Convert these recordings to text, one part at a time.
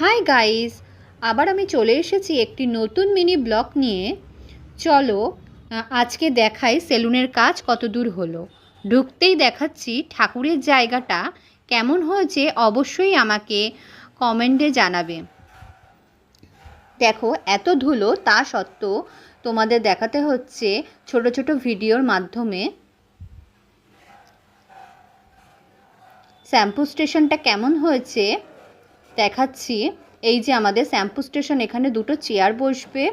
Hi guys আবার আমি চলে এসেছি একটি নতুন মিনি ব্লগ নিয়ে। চলো আজকে দেখাই সেলুনের কাজ কত দূর হলো। ঢুকতেই দেখাচ্ছি ঠাকুরের জায়গাটা কেমন হয়েছে, অবশ্যই আমাকে কমেন্টে জানাবে। দেখো, এত ধুলো, তা সত্ত্বেও তোমাদের দেখাতে হচ্ছে ছোট ছোট ভিডিওর মাধ্যমে। শ্যাম্পু স্টেশনটা কেমন হয়েছে? দেখাচ্ছি। এই যে আমাদের শ্যাম্পু স্টেশন, এখানে দুটো চেয়ার বসবে।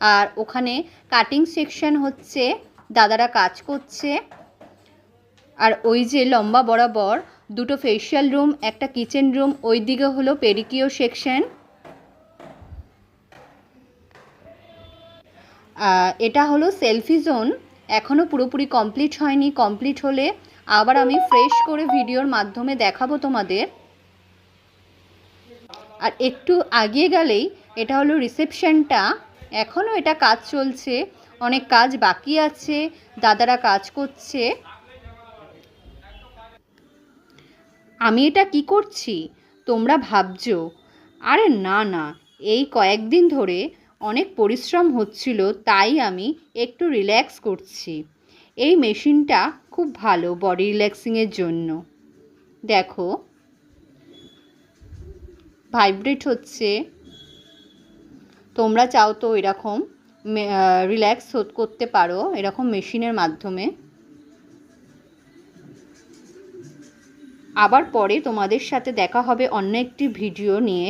আর ওখানে কাটিং সেকশন হচ্ছে, দাদারা কাজ করছে। আর ওই যে লম্বা বরাবর দুটো ফেশিয়াল রুম একটা কিচেন রুম ওই দিকে হলো পেডিকিও সেকশন এটা হলো সেলফি জোন এখনও পুরোপুরি কমপ্লিট হয়নি। কমপ্লিট হলে আবার আমি ফ্রেশ করে ভিডিওর মাধ্যমে দেখাবো তোমাদের। আর একটু আগিয়ে গেলেই এটা হলো রিসেপশনটা। এখনও এটা কাজ চলছে, অনেক কাজ বাকি আছে, দাদারা কাজ করছে। আমি এটা কি করছি? তোমরা ভাবছ। আরে না না, এই কয়েকদিন ধরে অনেক পরিশ্রম হচ্ছিল, তাই আমি একটু রিল্যাক্স করছি। এই মেশিনটা খুব ভালো বডি রিল্যাক্সিংয়ের জন্য। দেখো ভাইব্রেট হচ্ছে, তোমরা চাও তো এরকম রিল্যাক্স করতে পারো, এরকম মেশিনের মাধ্যমে। আবার পরে তোমাদের সাথে দেখা হবে অন্য একটি ভিডিও নিয়ে।